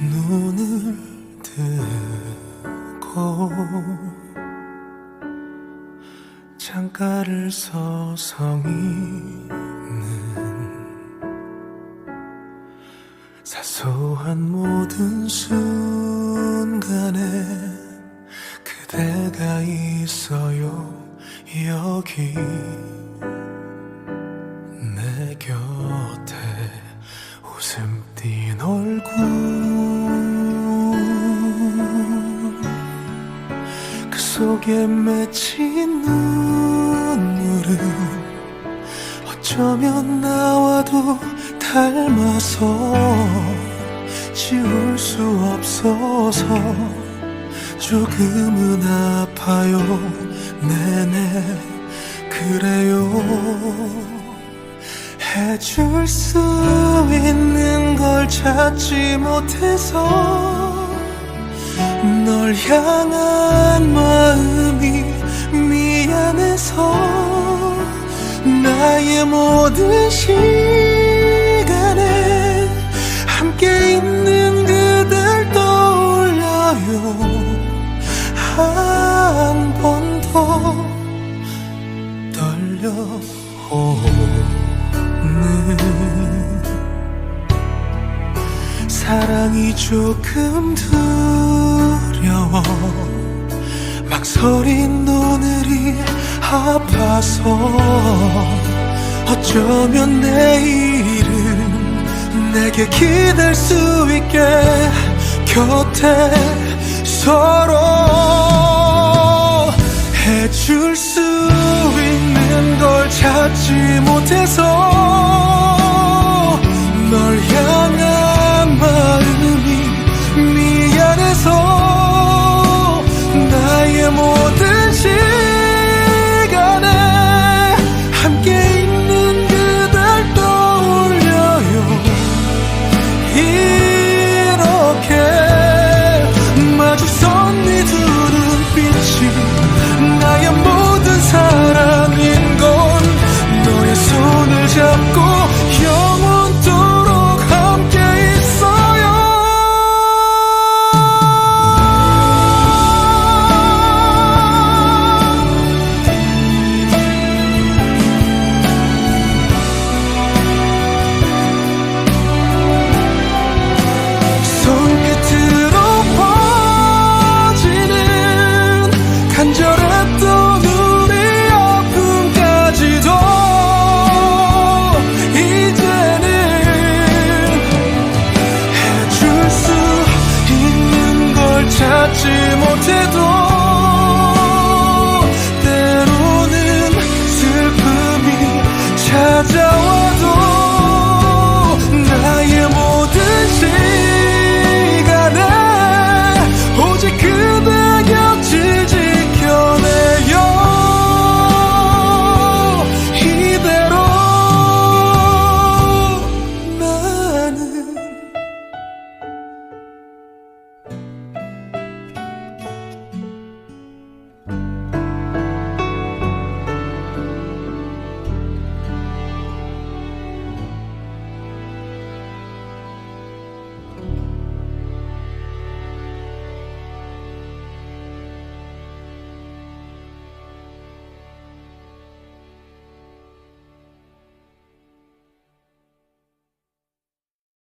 눈을 뜨고 창가를 서성이는 사소한 모든 순간에 그대가 있어요 여기. 내 곁에 웃음 띤 얼굴 그 속에 맺힌 눈물은 어쩌면 나와도 닮아서 지울 수 없어서 조금은 아파요. 네네 그래요. 해줄 수 있는 걸 찾지 못해서 널 향한 마음 나의 모든 시간에 함께 있는 그댈 떠올려요. 한 번 더 떨려오는 사랑이 조금 두려워 막 서린 오늘이 아파서 어쩌면 내일은 내게 기댈 수 있게 곁에 서로 해줄 수 있는 걸 찾지 못해서 time 지 못해도 때로는 슬픔이 찾아와